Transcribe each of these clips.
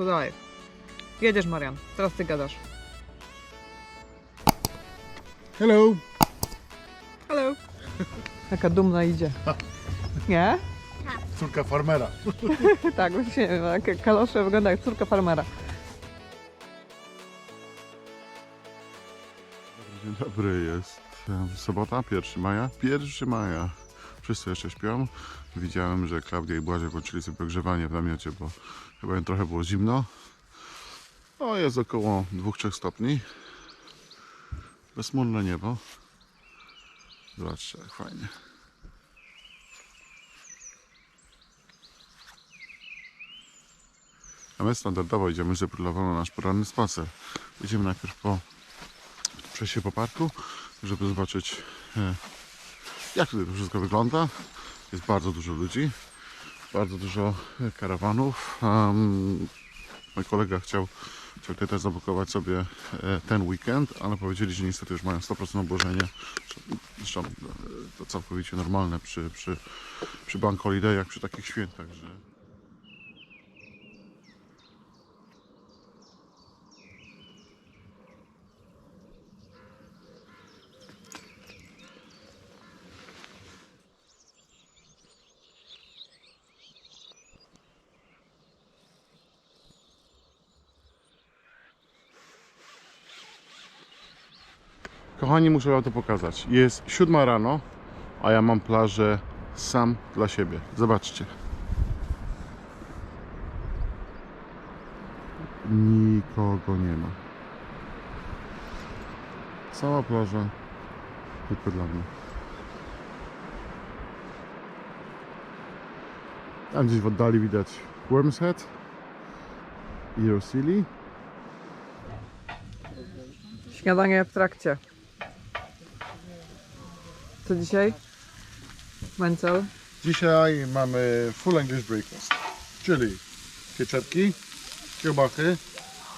prostu dalej. Jedziesz, Marian. Teraz ty gadasz. Hello! Hello. Jaka dumna idzie. Nie? Córka farmera. tak, właśnie, jak kalosze wygląda jak córka farmera. Dzień dobry, jest sobota, 1 maja. 1 maja. Wszyscy jeszcze śpią. Widziałem, że Klaudia i Błażej włączyli sobie ogrzewanie w namiocie, bo chyba im trochę było zimno. O, jest około 2-3 stopni. Bezmurne niebo. Zobaczcie, jak fajnie. A my standardowo idziemy z na nasz poranny spacer. Idziemy najpierw po przejść się po parku, żeby zobaczyć e, jak tutaj to wszystko wygląda. Jest bardzo dużo ludzi, bardzo dużo e, karawanów. Um, mój kolega chciał, chciał tutaj też zablokować sobie e, ten weekend, ale powiedzieli, że niestety już mają 100% obłożenie. Zresztą e, to całkowicie normalne przy, przy, przy bank holidayach, przy takich świętach, że Kochani, muszę wam to pokazać. Jest siódma rano, a ja mam plażę sam dla siebie. Zobaczcie. Nikogo nie ma. Cała plaża tylko dla mnie. Tam gdzieś w oddali widać Worm's Head i Rosili. Śniadanie w trakcie. Co dzisiaj? Mencel. Dzisiaj mamy full English breakfast, czyli pieczarki, kiełbachy,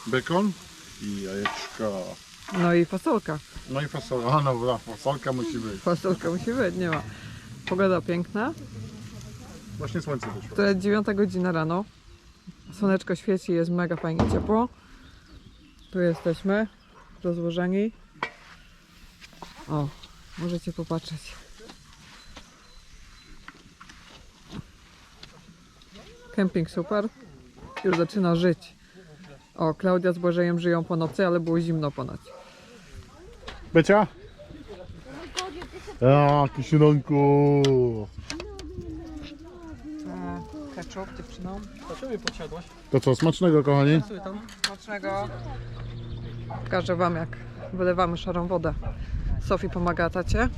bekon i jajeczka. No i fasolka. No i fasola, no dobra, fasolka musi być. Fasolka musi być, nie ma. Pogoda piękna. Właśnie słońce wyszło. To jest 9 godzina rano. Słoneczko świeci, jest mega fajnie ciepło. Tu jesteśmy, rozłożeni. O, możecie popatrzeć. Kemping super. Już zaczyna żyć. O, Klaudia z Błażejem żyją po nocy, ale było zimno ponoć. Becia? A, kisinonku. Ketchup dziewczyną. To co, smacznego kochani? Smacznego. Pokażę Wam jak wylewamy szarą wodę. Sofii pomaga tacie.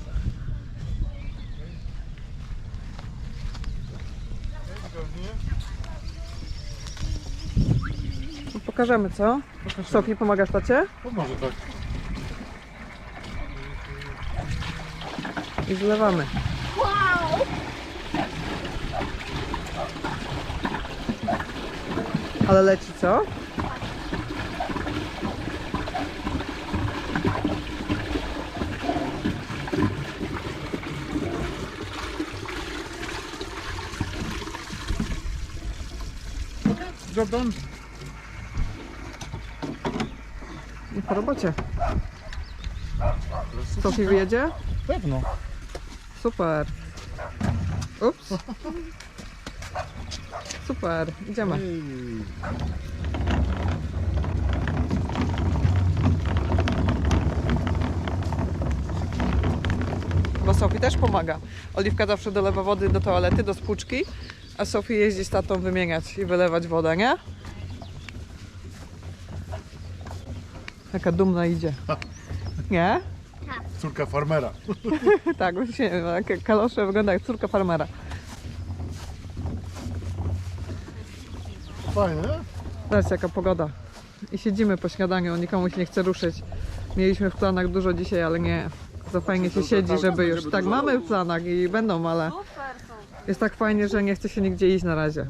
No, Pokażemy co? Sofii pomagasz tacie? No może tak. I zlewamy. Ale leci co? Done? I po robocie. Sofii wyjedzie? Pewno. Super. Ups. Super, idziemy. Bo Sofii też pomaga. Oliwka zawsze dolewa wody do toalety, do spłuczki, a Sofii jeździ z tatą wymieniać i wylewać wodę, nie? Jaka dumna idzie. Nie? Córka farmera. Tak, właśnie, jak kalosze wygląda jak córka farmera. Fajnie. Zobaczcie jaka pogoda. I siedzimy po śniadaniu, nikomu się nie chce ruszyć. Mieliśmy w planach dużo dzisiaj, ale nie. Za fajnie się siedzi, żeby już... Tak, mamy w planach i będą, ale jest tak fajnie, że nie chce się nigdzie iść na razie.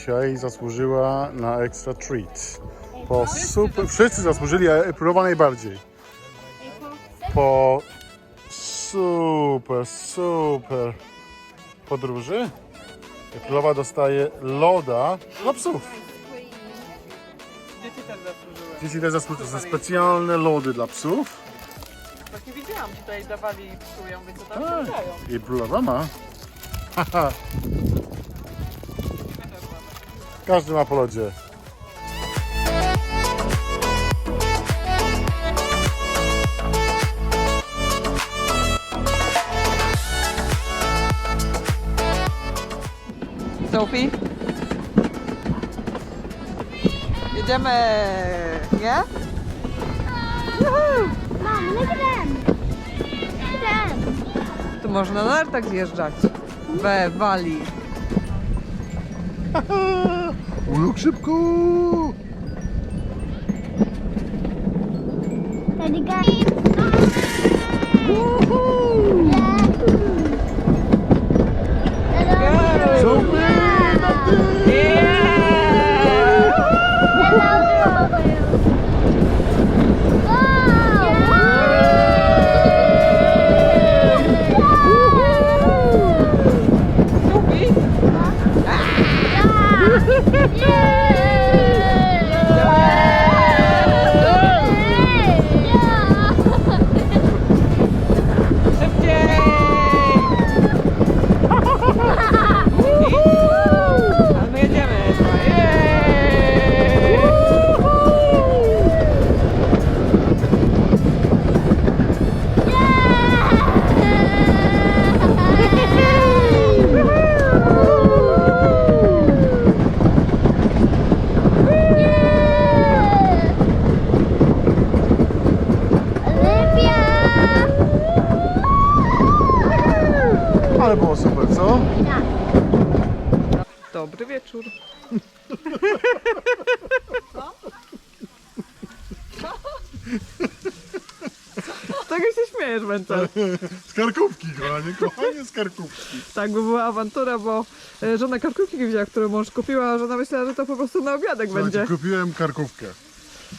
Dzisiaj zasłużyła na extra treat. Po super, wszyscy zasłużyli, a Epulowa najbardziej. Po super, super podróży Epulowa dostaje loda dla psów. Dzieci też zasłużyły. Dzieci też zasłużyły. Są specjalne lody dla psów. Właśnie widziałam, tutaj dawali i psują, więc co tam Tak. I Epulowa ma. Każdy ma po lodzie. Sophie? Jedziemy, nie? Juhu! Mom, look at them. Look at them. Tu można na nartach zjeżdżać. We Walii. Uluk szybko! Ready, Wieczór. Tego się śmiejesz, Wędzel. Z karkówki, kochanie, kochanie z karkówki. Tak, bo była awantura, bo e, żona karkówki wzięła, którą mąż kupiła, a żona myślała, że to po prostu na obiadek Słuchajcie, będzie. kupiłem karkówkę.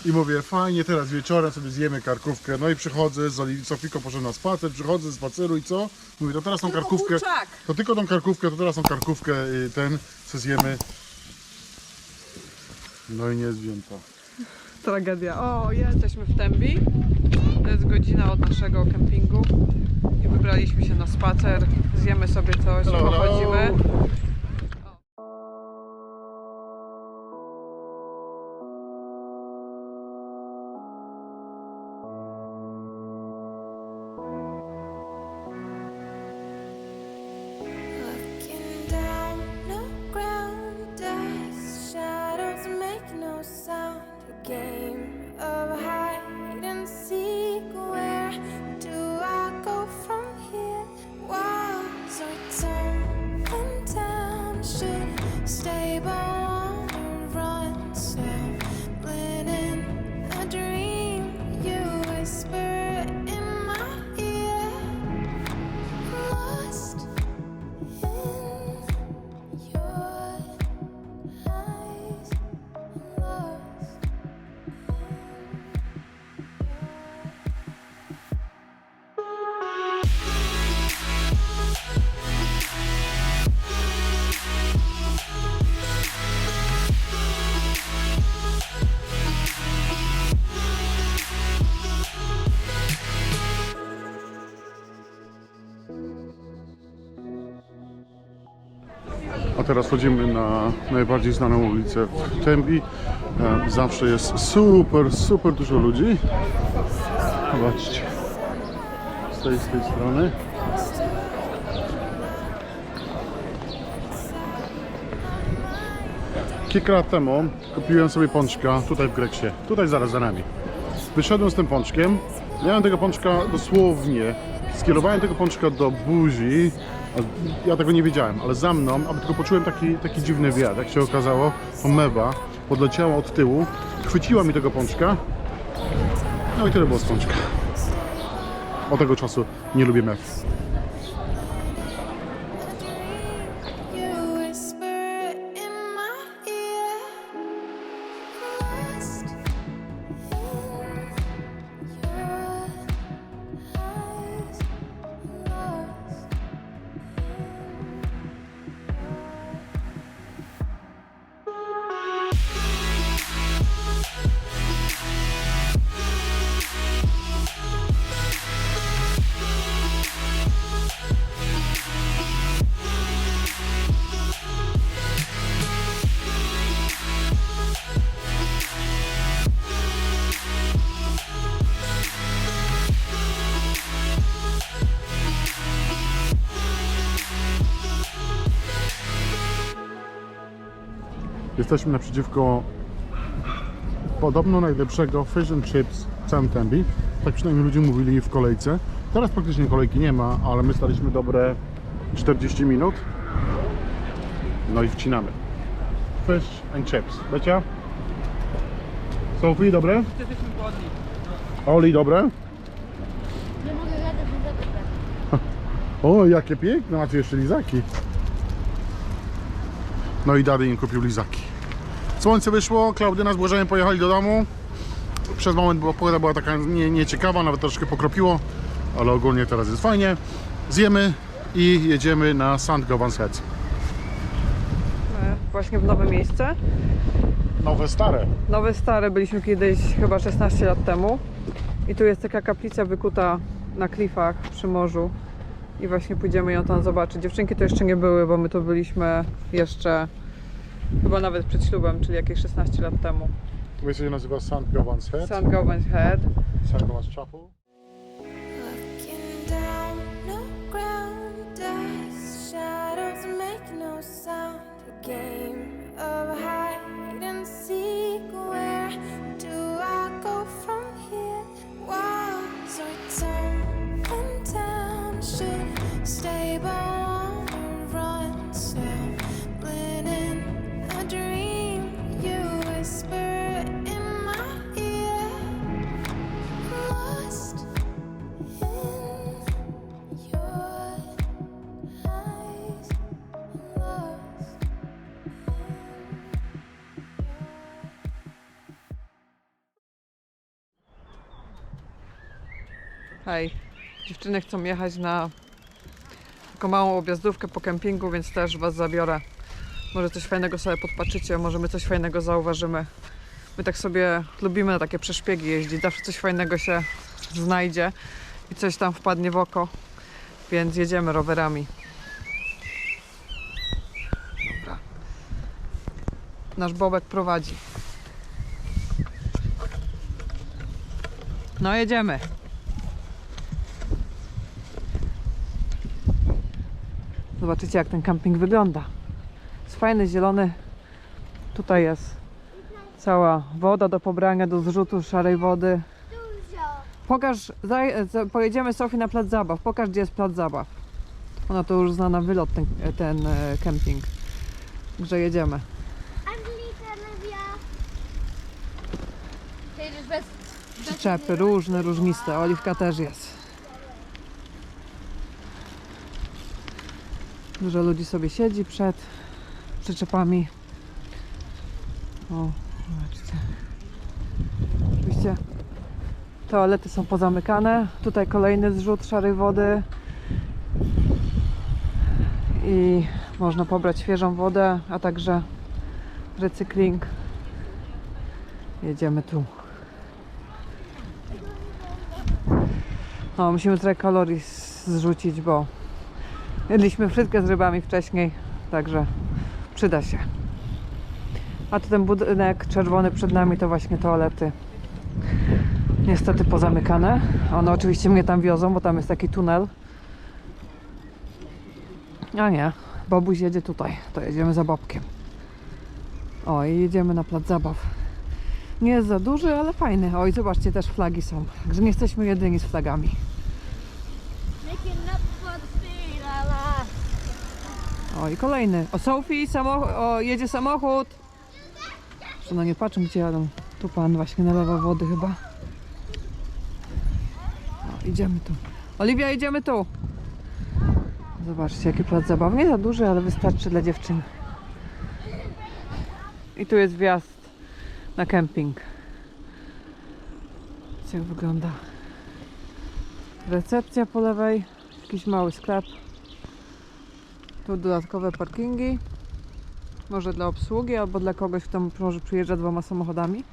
I mówię, fajnie, teraz wieczorem sobie zjemy karkówkę. No i przychodzę z Oli- Sofiką, poszedłem na spacer, przychodzę z spaceru i co? Mówię, to teraz tą karkówkę, kurczak. to tylko tą karkówkę, to teraz tą karkówkę y, ten, co zjemy. No i nie wzięta. Tragedia. O, jesteśmy w Tembi. To jest godzina od naszego kempingu. I wybraliśmy się na spacer. Zjemy sobie coś, Hello, hello. pochodzimy. Teraz chodzimy na najbardziej znaną ulicę w Tembi. E, Zawsze jest super, super dużo ludzi. Zobaczcie. Z tej, z tej strony. Kilka lat temu kupiłem sobie pączka tutaj w Greksie. Tutaj zaraz za nami. Wyszedłem z tym pączkiem. Miałem tego pączka dosłownie. Skierowałem tego pączka do buzi. Ja tego nie wiedziałem, ale za mną, aby tylko poczułem taki, taki dziwny wiatr. Jak się okazało, to mewa podleciała od tyłu, chwyciła mi tego pączka. No i tyle było z pączka. Od tego czasu nie lubię mew. Jesteśmy naprzeciwko podobno najlepszego fish and chips w całym Tembi. Tak przynajmniej ludzie mówili w kolejce. Teraz praktycznie kolejki nie ma, ale my staliśmy dobre 40 minut. No i wcinamy. Fish and chips. Becia? Sophie, dobre? Jesteśmy. Oli, dobre? Nie mogę. O, jakie piękne, tu jeszcze lizaki. No i Daddy im kupił lizaki. Słońce wyszło, Klaudyna z Błażejem pojechali do domu. Przez moment była, pogoda była taka nie, nieciekawa, nawet troszkę pokropiło, ale ogólnie teraz jest fajnie. Zjemy i jedziemy na St. Gowan's Head. My Właśnie w nowe miejsce. Nowe, stare. Nowe stare byliśmy kiedyś chyba 16 lat temu. I tu jest taka kaplica wykuta na klifach przy morzu. I właśnie pójdziemy ją tam zobaczyć. Dziewczynki to jeszcze nie były, bo my tu byliśmy jeszcze chyba nawet przed ślubem, czyli jakieś 16 lat temu. Miejsce się nazywa St. Gowan's Head. St. Gowan's Head. St. Gowan's Chapel. Looking down, no ground, dust, shadows make no sound. A game of hide and seek. Hej, dziewczyny chcą jechać na taką małą objazdówkę po kempingu, więc też Was zabiorę. Może coś fajnego sobie podpatrzycie, może my coś fajnego zauważymy. My tak sobie lubimy na takie przeszpiegi jeździć, zawsze coś fajnego się znajdzie i coś tam wpadnie w oko, więc jedziemy rowerami. Dobra. Nasz Bobek prowadzi. No jedziemy. Zobaczycie jak ten camping wygląda. Jest fajny, zielony. Tutaj jest cała woda do pobrania, do zrzutu szarej wody. Pokaż, pojedziemy Sofii na plac zabaw. Pokaż gdzie jest plac zabaw. Ona to już zna na wylot ten, ten e, camping. Także jedziemy. Anglika. Przyczepy różne, różniste. Oliwka też jest. Dużo ludzi sobie siedzi przed przyczepami. O, zobaczcie. Oczywiście toalety są pozamykane. Tutaj kolejny zrzut szarej wody. I można pobrać świeżą wodę, a także recykling. Jedziemy tu. No, musimy trochę kalorii zrzucić, bo jedliśmy frytkę z rybami wcześniej, także przyda się. A tu ten budynek czerwony przed nami to właśnie toalety. Niestety pozamykane. One oczywiście mnie tam wiozą, bo tam jest taki tunel. A nie, Bobuś jedzie tutaj, to jedziemy za Bobkiem. O, i jedziemy na plac zabaw. Nie jest za duży, ale fajny. Oj, zobaczcie, też flagi są. Także nie jesteśmy jedyni z flagami. O, i kolejny. O, Sophie, o, jedzie samochód. Że no nie patrzę, gdzie jadą. Tu pan właśnie nalewa wody chyba. O, idziemy tu. Oliwia, idziemy tu. Zobaczcie, jaki plac zabaw. Nie za duży, ale wystarczy dla dziewczyn. I tu jest wjazd na kemping. Jak wygląda. Recepcja po lewej. Jakiś mały sklep. Dodatkowe parkingi. Może dla obsługi albo dla kogoś, kto może przyjeżdża dwoma samochodami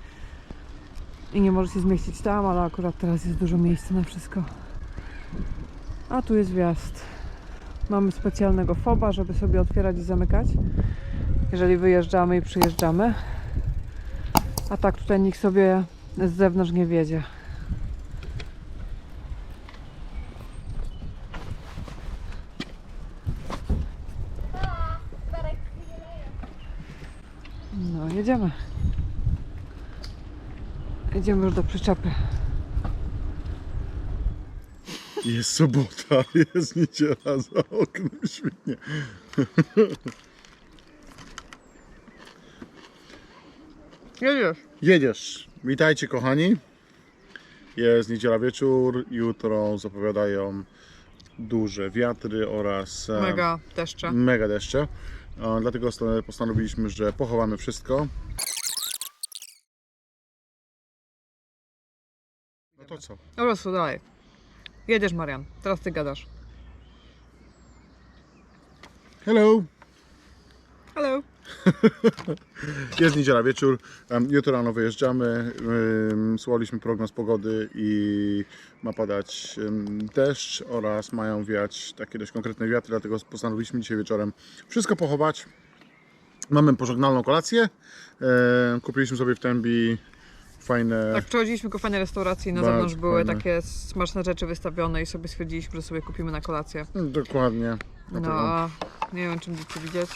i nie może się zmieścić tam, ale akurat teraz jest dużo miejsca na wszystko. A tu jest wjazd. Mamy specjalnego foba, żeby sobie otwierać i zamykać, jeżeli wyjeżdżamy i przyjeżdżamy. A tak tutaj nikt sobie z zewnątrz nie wiedzie. No, jedziemy. Jedziemy już do przyczepy. Jest sobota, jest niedziela za oknem, świetnie. Jedziesz. Jedziesz. Witajcie kochani. Jest niedziela wieczór. Jutro zapowiadają duże wiatry oraz e, Mega deszcze. mega deszcze. E, Dlatego sta- postanowiliśmy, że pochowamy wszystko. To co? Po prostu dalej. Jedziesz, Marian. Teraz ty gadasz. Hello! Hello. Jest niedziela wieczór, jutro rano wyjeżdżamy, em, słuchaliśmy prognoz pogody i ma padać deszcz oraz mają wiać takie dość konkretne wiatry, dlatego postanowiliśmy dzisiaj wieczorem wszystko pochować. Mamy pożegnalną kolację, kupiliśmy sobie w Tembi fajne... Tak, przechodziliśmy ko fajne restauracji, na Bardzo zewnątrz były fajne. takie smaczne rzeczy wystawione i sobie stwierdziliśmy, że sobie kupimy na kolację. Dokładnie. No, a nie wiem, czym chcecie widzieć.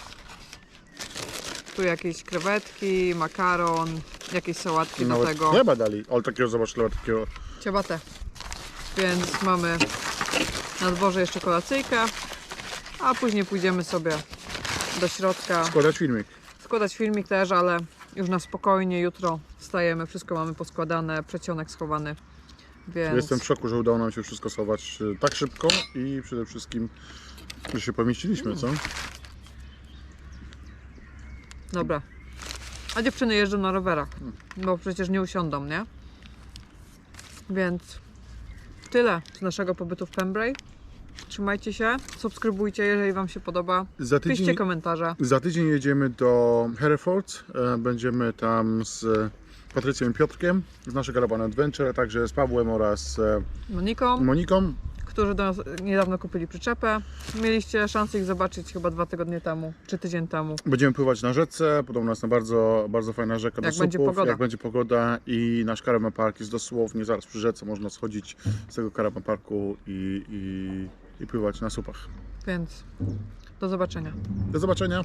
Tu jakieś krewetki, makaron, jakieś sałatki do Nawet tego. chleba dali, ale takiego zobacz, chleba takiego... Ciabatę. Więc mamy na dworze jeszcze kolacyjkę, a później pójdziemy sobie do środka. Składać filmik. Składać filmik też, ale już na spokojnie jutro wstajemy, wszystko mamy poskładane, przecionek schowany. Więc Jestem w szoku, że udało nam się wszystko schować e, tak szybko i przede wszystkim, że się pomieściliśmy, co? dobra. A dziewczyny jeżdżą na rowerach, bo przecież nie usiądą, nie? Więc tyle z naszego pobytu w Pembrey. Trzymajcie się, subskrybujcie, jeżeli Wam się podoba. Za Piszcie tydzień, komentarze. za tydzień jedziemy do Hereford. E, Będziemy tam z Patrycją i Piotrkiem z naszego Caravan Adventure, a także z Pawłem oraz e, Moniką, Moniką. którzy do nas niedawno kupili przyczepę. Mieliście szansę ich zobaczyć chyba dwa tygodnie temu, czy tydzień temu. Będziemy pływać na rzece, podobno jest na bardzo, bardzo fajna rzeka do Jak będzie supów, pogoda. jak będzie pogoda i nasz Caravan Park jest dosłownie zaraz przy rzece, można schodzić z tego Caravan Parku i, i, i pływać na supach. Więc do zobaczenia. Do zobaczenia!